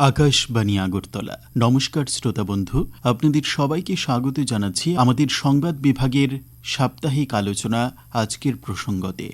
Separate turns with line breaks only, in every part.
আকাশবাণী আগরতলা। নমস্কার শ্রোতা বন্ধু, আপনাদের সবাইকে স্বাগত জানাচ্ছি আমাদের সংবাদ বিভাগের সাপ্তাহিক আলোচনা আজকের প্রসঙ্গতে।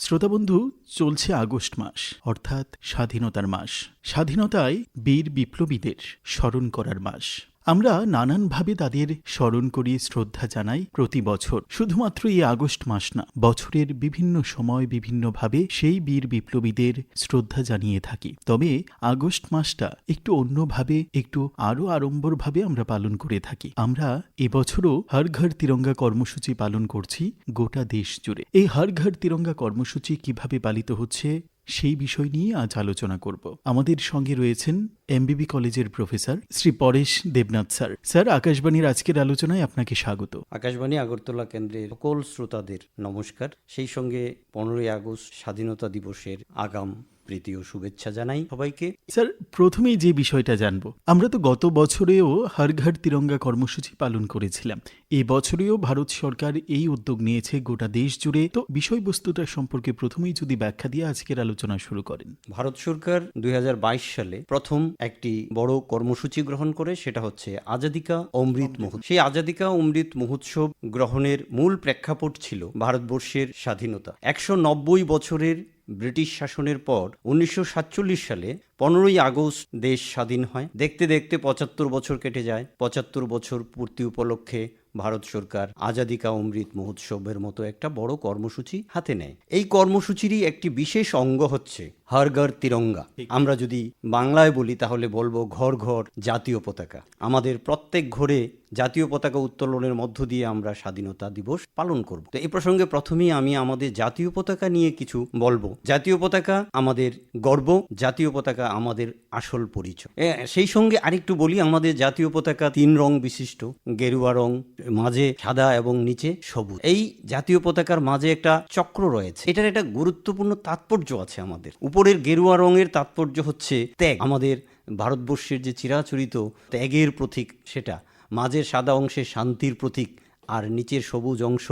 শ্রোতা বন্ধু, চলছে আগস্ট মাস, অর্থাৎ স্বাধীনতার মাস। স্বাধীনতায় বীর বিপ্লবীদের স্মরণ করার মাস। আমরা নানানভাবে তাদের স্মরণ করি, শ্রদ্ধা জানাই প্রতি বছর। শুধুমাত্র এই আগস্ট মাস না, বছরের বিভিন্ন সময় বিভিন্নভাবে সেই বীর বিপ্লবীদের শ্রদ্ধা জানিয়ে থাকি। তবে আগস্ট মাসটা একটু অন্যভাবে, একটু আরও আড়ম্বরভাবে আমরা পালন করে থাকি। আমরা এবছরও হর ঘর তিরঙ্গা কর্মসূচি পালন করছি গোটা দেশ জুড়ে। এই হর ঘর তিরঙ্গা কর্মসূচি কীভাবে পালিত হচ্ছে সেই বিষয় নিয়ে আজ আলোচনা করব। আমাদের সঙ্গে রয়েছেন এমবিবি কলেজের professor Shri Paresh Debnath sir. Sir, আকাশবাণীর আজকের আলোচনায় আপনাকে স্বাগত।
আকাশবাণী আগরতলা কেন্দ্রের সকল শ্রোতাদের নমস্কার। সেই সঙ্গে পনেরোই আগস্ট স্বাধীনতা দিবসের আগাম প্রীতি ও শুভেচ্ছা জানাই সবাইকে।
স্যার প্রথমেই যে বিষয়টা জানব আমরা তো গত বছরেও হর ঘর তিরঙ্গা কর্মসূচি পালন করেছিলাম। এই বছরেও ভারত সরকার এই উদ্যোগ নিয়েছে গোটা দেশ জুড়ে। তো বিষয়বস্তুটা সম্পর্কে প্রথমেই যদি ব্যাখ্যা দিয়ে আজকের আলোচনা শুরু করেন।
ভারত সরকার দুই হাজার বাইশ সালে প্রথম একটি বড় কর্মসূচি গ্রহণ করে সেটা হচ্ছে আজাদিকা অমৃত মহোৎসব। সেই আজাদিকা অমৃত মহোৎসব গ্রহণের মূল প্রেক্ষাপট ছিল ভারতবর্ষের স্বাধীনতা। একশো নব্বই বছরের ব্রিটিশ শাসনের পর উনিশশো সাতচল্লিশ সালে পনেরোই আগস্ট দেশ স্বাধীন হয়। দেখতে দেখতে পঁচাত্তর বছর কেটে যায়। পঁচাত্তর বছর পূর্তি উপলক্ষে ভারত সরকার আজাদিকা অমৃত মহোৎসবের মতো একটা বড় কর্মসূচি হাতে নেয়। এই কর্মসূচিরই একটি বিশেষ অঙ্গ হচ্ছে হর ঘর তিরঙ্গা। আমরা যদি বাংলায় বলি তাহলে বলব ঘর ঘর জাতীয় পতাকা। আমাদের প্রত্যেক ঘরে জাতীয় পতাকা উত্তোলনের মধ্য দিয়ে আমরা স্বাধীনতা দিবস পালন করব। তো এই প্রসঙ্গে প্রথমেই আমি আমাদের জাতীয় পতাকা নিয়ে কিছু বলব। জাতীয় পতাকা আমাদের গর্ব, জাতীয় পতাকা আমাদের আসল পরিচয়। সেই সঙ্গে আরেকটু বলি, আমাদের জাতীয় পতাকা তিন রং বিশিষ্ট, গেরুয়া রং, মাঝে সাদা এবং নিচে সবুজ। এই জাতীয় পতাকার মাঝে একটা চক্র রয়েছে। এটার একটা গুরুত্বপূর্ণ তাৎপর্য আছে আমাদের। উপরের গেরুয়া রঙের তাৎপর্য হচ্ছে ত্যাগ। আমাদের ভারতবর্ষের যে চিরাচরিত ত্যাগের প্রতীক সেটা। মাঝের সাদা অংশে শান্তির প্রতীক, আর নিচের সবুজ অংশ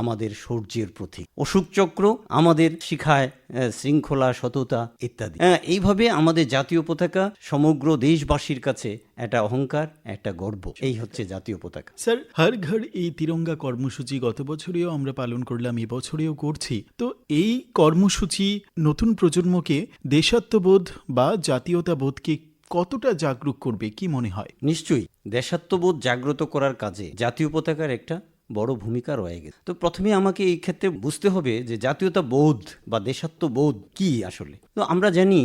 আমাদের সূর্যের প্রতীক। অশোক চক্র আমাদের শিখায় শৃঙ্খলা, সততা ইত্যাদি। এইভাবে আমাদের জাতীয় পতাকা সমগ্র দেশবাসীর কাছে একটা অহংকার, একটা গর্ব। এই হচ্ছে জাতীয় পতাকা।
স্যার, হর ঘর এই তিরঙ্গা কর্মসূচি গত বছরেও আমরা পালন করলাম এবছরেও করছি। তো এই কর্মসূচি নতুন প্রজন্মকে দেশাত্মবোধ বা জাতীয়তাবোধকে কতটা জাগরুক করবে, কি মনে হয়?
নিশ্চয়ই। দেশাত্মবোধ জাগ্রত করার কাজে জাতীয় পতাকার একটা বড় ভূমিকা রয়ে গেছে। তো প্রথমে আমাকে এই ক্ষেত্রে বুঝতে হবে যে জাতীয়তা বোধ বা দেশাত্মবোধ কি আসলে? তো আমরা জানি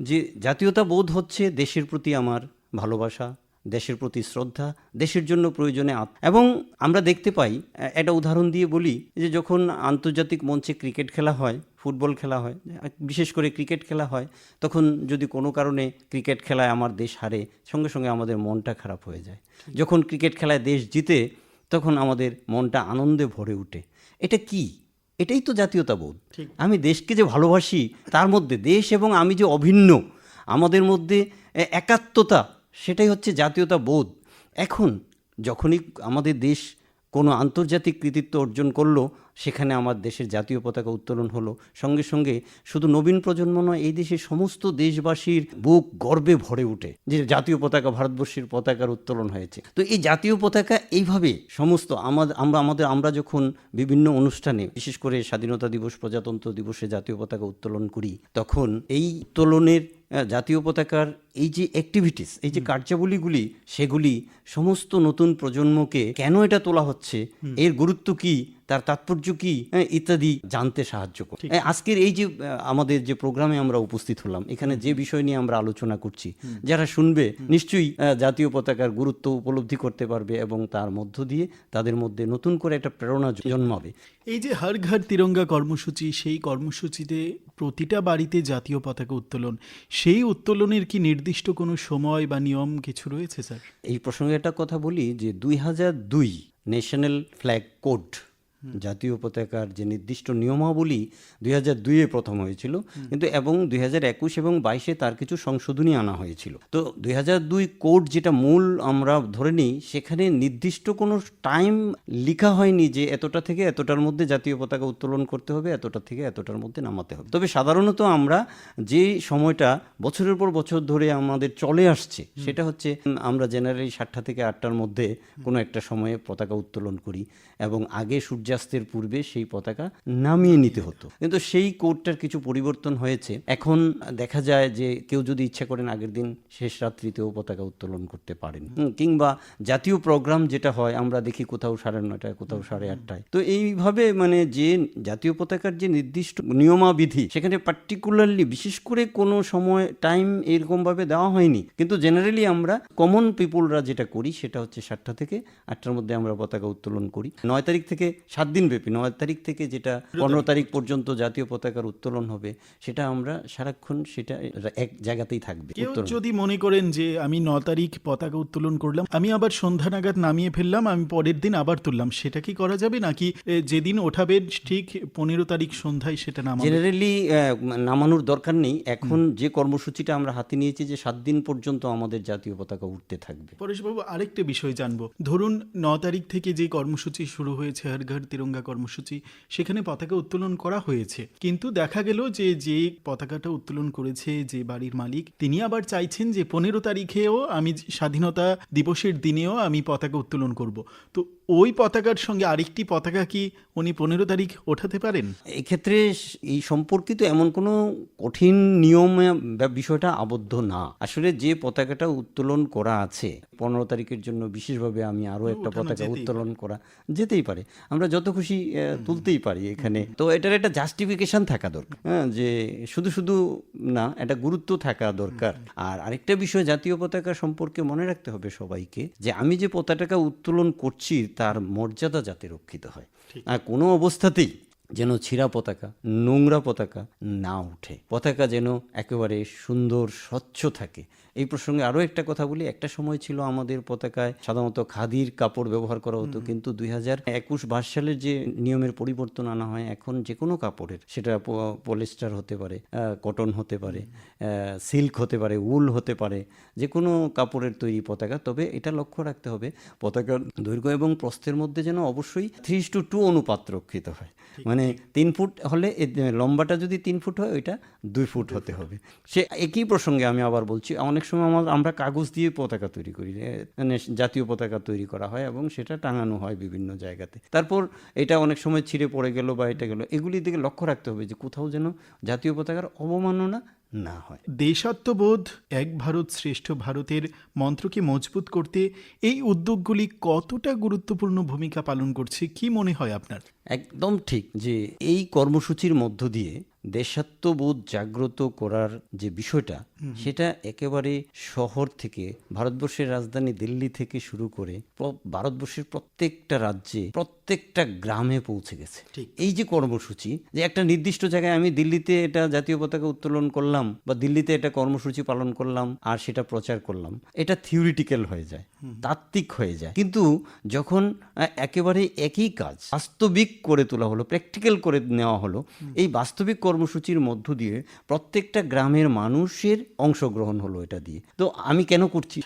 যে জাতীয়তা বোধ হচ্ছে দেশের প্রতি আমার ভালোবাসা, দেশের প্রতি শ্রদ্ধা, দেশের জন্য প্রয়োজনে এবং আমরা দেখতে পাই একটা উদাহরণ দিয়ে বলি যে যখন আন্তর্জাতিক মঞ্চে ক্রিকেট খেলা হয় ফুটবল খেলা হয় বিশেষ করে ক্রিকেট খেলা হয় তখন যদি কোনো কারণে ক্রিকেট খেলায় আমার দেশ হারে সঙ্গে সঙ্গে আমাদের মনটা খারাপ হয়ে যায়। যখন ক্রিকেট খেলায় দেশ জিতে তখন আমাদের মনটা আনন্দে ভরে ওঠে এটা কি? এটাই তো জাতীয়তাবোধ। আমি দেশকে যে ভালোবাসি তার মধ্যে দেশ এবং আমি যে অভিন্ন আমাদের মধ্যে একাত্মতা সেটাই হচ্ছে জাতীয়তা বোধ এখন যখনই আমাদের দেশ কোনো আন্তর্জাতিক কৃতিত্ব অর্জন করল সেখানে আমার দেশের জাতীয় পতাকা উত্তোলন হলো। সঙ্গে সঙ্গে শুধু নবীন প্রজন্ম নয় এই দেশের সমস্ত দেশবাসীর বুক গর্বে ভরে ওঠে যে জাতীয় পতাকা ভারতবর্ষের পতাকার উত্তোলন হয়েছে। তো এই জাতীয় পতাকা এইভাবে সমস্ত আমাদের আমরা আমাদের আমরা যখন বিভিন্ন অনুষ্ঠানে বিশেষ করে স্বাধীনতা দিবস প্রজাতন্ত্র দিবসে জাতীয় পতাকা উত্তোলন করি তখন এই উত্তোলনের জাতীয় পতাকার এই যে অ্যাক্টিভিটিস এই যে কার্যাবলীগুলি সেগুলি সমস্ত নতুন প্রজন্মকে কেন এটা তোলা হচ্ছে? এর গুরুত্ব কি? তার তাৎপর্য কি হ্যাঁ, ইত্যাদি জানতে সাহায্য করে। আজকের এই যে আমাদের যে প্রোগ্রামে আমরা উপস্থিত হলাম এখানে যে বিষয় নিয়ে আমরা আলোচনা করছি যারা শুনবে নিশ্চয়ই জাতীয় পতাকার গুরুত্ব উপলব্ধি করতে পারবে এবং তার মধ্য দিয়ে তাদের মধ্যে নতুন করে একটা প্রেরণা জন্মাবে।
এই যে হর ঘর তিরঙ্গা কর্মসূচি সেই কর্মসূচিতে প্রতিটা বাড়িতে জাতীয় পতাকা উত্তোলন সেই উত্তোলনের কি নির্দিষ্ট কোনো সময় বা নিয়ম কিছু রয়েছে স্যার?
এই প্রসঙ্গে একটা কথা বলি যে দুই হাজার দুই ন্যাশনাল ফ্ল্যাগ কোড জাতীয় পতাকার যে নির্দিষ্ট নিয়মাবলী দুই হাজার দুইয়ে প্রথম হয়েছিল কিন্তু এবং দুই হাজার একুশ এবং বাইশে তার কিছু সংশোধনী আনা হয়েছিল। তো দুই হাজার দুই কোড যেটা মূল আমরা ধরে নিই সেখানে নির্দিষ্ট কোনো টাইম লেখা হয়নি যে এতটা থেকে এতটার মধ্যে জাতীয় পতাকা উত্তোলন করতে হবে এতটা থেকে এতটার মধ্যে নামাতে হবে। তবে সাধারণত আমরা যে সময়টা বছরের পর বছর ধরে আমাদের চলে আসছে সেটা হচ্ছে আমরা জেনারেলি সাতটা থেকে আটটার মধ্যে কোনো একটা সময়ে পতাকা উত্তোলন করি এবং আগে সূর্যাস্তের পূর্বে সেই পতাকা নামিয়ে নিতে হতো। কিন্তু সেই কোডটার কিছু পরিবর্তন হয়েছে। এখন দেখা যায় যে কেউ যদি ইচ্ছা করেন আগের দিন শেষ রাত্রিতেও পতাকা উত্তোলন করতে পারেন। কিংবা জাতীয় প্রোগ্রাম যেটা হয় আমরা দেখি কোথাও সাড়ে নয়টায় কোথাও সাড়ে আটটায়। তো এইভাবে মানে যে জাতীয় পতাকার যে নির্দিষ্ট নিয়মাবিধি সেখানে পার্টিকুলারলি বিশেষ করে কোনো সময় টাইম এরকমভাবে দেওয়া হয়নি। কিন্তু জেনারেলি আমরা কমন পিপুলরা যেটা করি সেটা হচ্ছে সাতটা থেকে আটটার মধ্যে আমরা পতাকা উত্তোলন করি। নয় তারিখ থেকে সাত দিন ব্যাপী নয় তারিখ থেকে যেটা পনেরো তারিখ পর্যন্ত জাতীয় পতাকার উত্তোলন হবে সেটা আমরা সারাক্ষণ সেটা এক জায়গাতেই থাকবে
যদি মনে করেন যে আমি ন তারিখ পতাকা উত্তোলন করলাম আমি আবার সন্ধ্যা নাগাদ নামিয়ে ফেললাম আমি পরের দিন আবার তুললাম সেটা কি করা যাবে নাকি যেদিন ওঠাবেন ঠিক পনেরো তারিখ সন্ধ্যায় সেটা নামাবে?
জেনারেলি নামানোর দরকার নেই এখন যে কর্মসূচিটা আমরা হাতে নিয়েছি যে সাত দিন পর্যন্ত আমাদের জাতীয় পতাকা উঠতে থাকবে।
পরেশবাবু আরেকটা বিষয় জানব। ধরুন ন তারিখ থেকে যে কর্মসূচি শুরু হয়েছে হর ঘর তিরঙ্গা কর্মসূচি সেখানে পতাকা উত্তোলন করা হয়েছে। কিন্তু দেখা গেল যে যে পতাকাটা উত্তোলন করেছে যে বাড়ির মালিক, তিনি আবার চাইছেন যে পনেরো তারিখেও আমি স্বাধীনতা দিবসের দিনেও আমি পতাকা উত্তোলন করব। তো ওই পতাকার সঙ্গে আরেকটি পতাকা কি উনি পনেরো তারিখ ওঠাতে পারেন?
এক্ষেত্রে এই সম্পর্কিত এমন কোনো কঠিন নিয়মে বিষয়টা আবদ্ধ না। আসলে যে পতাকাটা উত্তোলন করা আছে পনেরো তারিখের জন্য বিশেষভাবে আমি আরও একটা পতাকা উত্তোলন করা যেতেই পারে। আমরা যত খুশি তুলতেই পারি এখানে। তো এটার একটা জাস্টিফিকেশন থাকা দরকার। হ্যাঁ যে শুধু শুধু না এটা গুরুত্ব থাকা দরকার। আর আরেকটা বিষয় জাতীয় পতাকা সম্পর্কে মনে রাখতে হবে সবাইকে যে আমি যে পতাকাটা উত্তোলন করছি তার মর্যাদা যাতে রক্ষিত হয়। আর কোনো অবস্থাতেই যেন ছিঁড়া পতাকা নোংরা পতাকা না উঠে। পতাকা যেন একেবারে সুন্দর স্বচ্ছ থাকে। এই প্রসঙ্গে আরও একটা কথা বলি। একটা সময় ছিল আমাদের পতাকায় সাধারণত খাদির কাপড় ব্যবহার করা হতো কিন্তু দুই হাজার একুশ বাইশ সালের যে নিয়মের পরিবর্তন আনা হয় এখন যে কোনো কাপড়ের সেটা পলিস্টার হতে পারে কটন হতে পারে সিল্ক হতে পারে উল হতে পারে যে কোনো কাপড়ের তৈরি পতাকা। তবে এটা লক্ষ্য রাখতে হবে পতাকার দৈর্ঘ্য এবং প্রস্থের মধ্যে যেন অবশ্যই থ্রি টু টু অনুপাত রক্ষিত হয়। মানে তিন ফুট হলে লম্বাটা যদি তিন ফুট হয়, ওইটা দুই ফুট হতে হবে। সে একই প্রসঙ্গে আমি আবার বলছি, অনেক সময় আমার আমরা কাগজ দিয়ে পতাকা তৈরি করি মানে জাতীয় পতাকা তৈরি করা হয় এবং সেটা টাঙানো হয় বিভিন্ন জায়গাতে। তারপর এটা অনেক সময় ছিঁড়ে পড়ে গেল বা এটা গেলো, এগুলি দিকে লক্ষ্য রাখতে হবে যে কোথাও যেন জাতীয় পতাকার অবমাননা না হয়।
দেশাত্মবোধ এক ভারত শ্রেষ্ঠ ভারতের মন্ত্রকে মজবুত করতে এই উদ্যোগগুলি কতটা গুরুত্বপূর্ণ ভূমিকা পালন করছে কি মনে হয় আপনার?
একদম ঠিক যে এই কর্মসূচির মধ্য দিয়ে দেশাত্মবোধ জাগ্রত করার যে বিষয়টা সেটা একেবারে শহর থেকে ভারতবর্ষের রাজধানী দিল্লি থেকে শুরু করে ভারতবর্ষের প্রত্যেকটা রাজ্যে প্রত্যেকটা গ্রামে পৌঁছে গেছে। এই যে কর্মসূচি যে একটা নির্দিষ্ট জায়গায় আমি দিল্লিতে এটা জাতীয় পতাকা উত্তোলন করলাম বা দিল্লিতে এটা কর্মসূচি পালন করলাম আর সেটা প্রচার করলাম এটা থিওরিটিক্যাল হয়ে যায় তাত্ত্বিক হয়ে যায়। কিন্তু যখন একেবারে একই কাজ বাস্তবিক করে তোলা হলো প্র্যাকটিক্যাল করে নেওয়া হলো এই বাস্তবিক কর্মসূচির মধ্য দিয়ে প্রত্যেকটা গ্রামের মানুষের অংশগ্রহণ হলো এটা দিয়ে। তো আমি কেন করছি?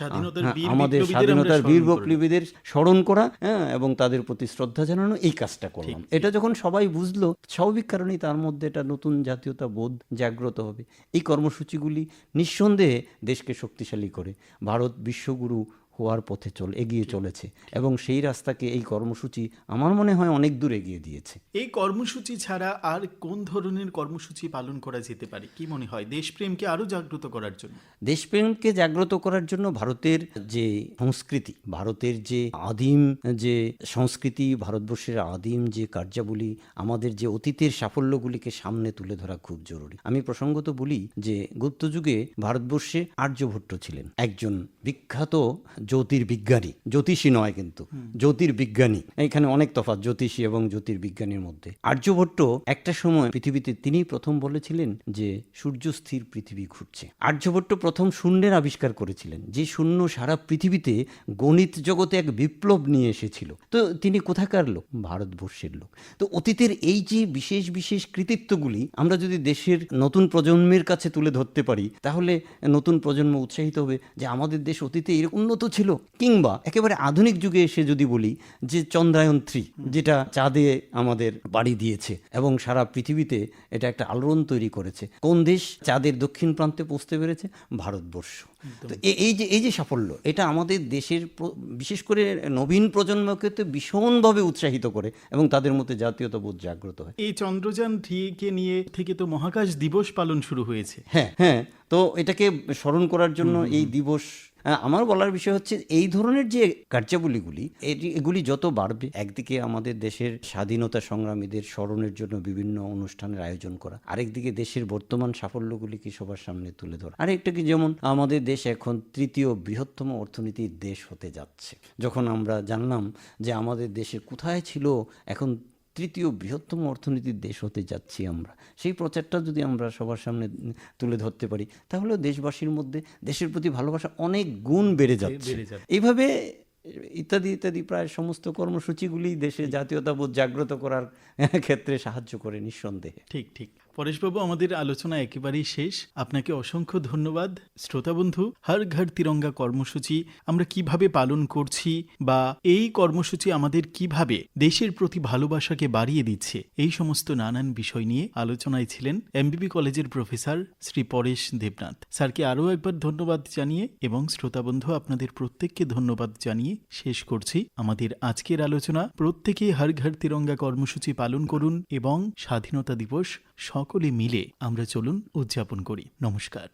আমাদের স্বাধীনতার বীর
করে।
বিপ্লবীদের স্মরণ করা হ্যাঁ এবং তাদের প্রতি শ্রদ্ধা জানানো এই কাজটা করলাম। এটা যখন সবাই বুঝলো স্বাভাবিক কারণেই তার মধ্যে একটা নতুন জাতীয়তা বোধ জাগ্রত হবে। এই কর্মসূচিগুলি নিঃসন্দেহে দেশকে শক্তিশালী করে। ভারত বিশ্বগুরু হওয়ার পথে চল এগিয়ে চলেছে। এবং সেই রাস্তাকে এই কর্মসূচি আমার মনে হয় অনেক দূর এগিয়ে দিয়েছে।
এই কর্মসূচি ছাড়া আর কোন ধরনের কর্মসূচি পালন করা যেতে পারে? কি মনে হয়? দেশপ্রেমকে আরও জাগ্রত করার জন্য।
দেশপ্রেমকে জাগ্রত করার জন্য ভারতের যে সংস্কৃতি ভারতের যে আদিম যে সংস্কৃতি ভারতবর্ষের আদিম যে কার্যাবলী আমাদের যে অতীতের সাফল্যগুলিকে সামনে তুলে ধরা খুব জরুরি। আমি প্রসঙ্গত বলি যে গুপ্ত যুগে ভারতবর্ষে আর্যভট্ট ছিলেন। একজন বিখ্যাত জ্যোতির্বিজ্ঞানী, জ্যোতিষী নয় কিন্তু, জ্যোতির্বিজ্ঞানী। এখানে অনেক তফাৎ, জ্যোতিষী এবং জ্যোতির্বিজ্ঞানীর মধ্যে। আর্যভট্ট একটা সময় পৃথিবীতে তিনি প্রথম বলেছিলেন যে, সূর্য স্থির পৃথিবী ঘুরছে। আর্যভট্ট প্রথম শূন্যের আবিষ্কার করেছিলেন, যে শূন্য সারা পৃথিবীতে গণিত জগতে এক বিপ্লব নিয়ে এসেছিল। তো তিনি কোথাকার লোক? ভারতবর্ষের লোক। তো অতীতের এই যে বিশেষ বিশেষ কৃতিত্বগুলি আমরা যদি দেশের নতুন প্রজন্মের কাছে তুলে ধরতে পারি, তাহলে নতুন প্রজন্ম উৎসাহিত হবে যে, আমাদের দেশ অতীতে এরকম উন্নত ছিল কিংবা একেবারে আধুনিক যুগে এসে যদি বলি যে চন্দ্রায়ন থ্রি যেটা চাঁদে আমাদের বাড়ি দিয়েছে এবং সারা পৃথিবীতে এটা একটা আলোড়ন তৈরি করেছে। কোন দেশ চাঁদের দক্ষিণ প্রান্তে পৌঁছতে পেরেছে? ভারতবর্ষ। তো এই যে এই যে সাফল্য এটা আমাদের দেশের বিশেষ করে নবীন প্রজন্মকে তো ভীষণভাবে উৎসাহিত করে এবং তাদের মধ্যে জাতীয়তাবোধ জাগ্রত হয়।
এই চন্দ্রযান থ্রিকে নিয়ে থেকে তো মহাকাশ দিবস পালন শুরু হয়েছে।
হ্যাঁ হ্যাঁ তো এটাকে স্মরণ করার জন্য এই দিবস আমার বলার বিষয় হচ্ছে এই ধরনের যে কার্যাবলীগুলি এগুলি যত বাড়বে, একদিকে আমাদের দেশের স্বাধীনতা সংগ্রামীদের স্মরণের জন্য বিভিন্ন অনুষ্ঠানের আয়োজন করা, আরেকদিকে দেশের বর্তমান সাফল্যগুলিকে সবার সামনে তুলে ধরা। আরেকটা কি, যেমন আমাদের দেশ এখন তৃতীয় বৃহত্তম অর্থনীতির দেশ হতে যাচ্ছে। যখন আমরা জানলাম যে আমাদের দেশে কোথায় ছিল এখন তৃতীয় বৃহত্তম অর্থনীতির দেশ হতে যাচ্ছি আমরা। সেই প্রচারটা যদি আমরা সবার সামনে তুলে ধরতে পারি তাহলে দেশবাসীর মধ্যে দেশের প্রতি ভালোবাসা অনেক গুণ বেড়ে যাচ্ছে। এইভাবে ইত্যাদি ইত্যাদি প্রায় সমস্ত কর্মসূচিগুলি দেশে জাতীয়তাবোধ জাগ্রত করার ক্ষেত্রে সাহায্য করে নিঃসন্দেহে।
ঠিক ঠিক। পরেশবাবু, আমাদের আলোচনা একেবারেই শেষ। আপনাকে অসংখ্য ধন্যবাদ। শ্রোতা বন্ধু, হর ঘর তিরঙ্গা কর্মসূচি আমরা কীভাবে পালন করছি বা এই কর্মসূচি আমাদের কীভাবে দেশের প্রতি ভালোবাসাকে বাড়িয়ে দিচ্ছে, এই সমস্ত নানান বিষয় নিয়ে আলোচনায় ছিলেন এমবিবি কলেজের প্রফেসর শ্রী পরেশ দেবনাথ। স্যারকে আরও একবার ধন্যবাদ জানিয়ে এবং শ্রোতা বন্ধু, আপনাদের প্রত্যেককে ধন্যবাদ জানিয়ে শেষ করছি আমাদের আজকের আলোচনা। প্রত্যেকে হর ঘর তিরঙ্গা কর্মসূচি পালন করুন এবং স্বাধীনতা দিবস সকলে মিলে আমরা চলুন উদযাপন করি। নমস্কার।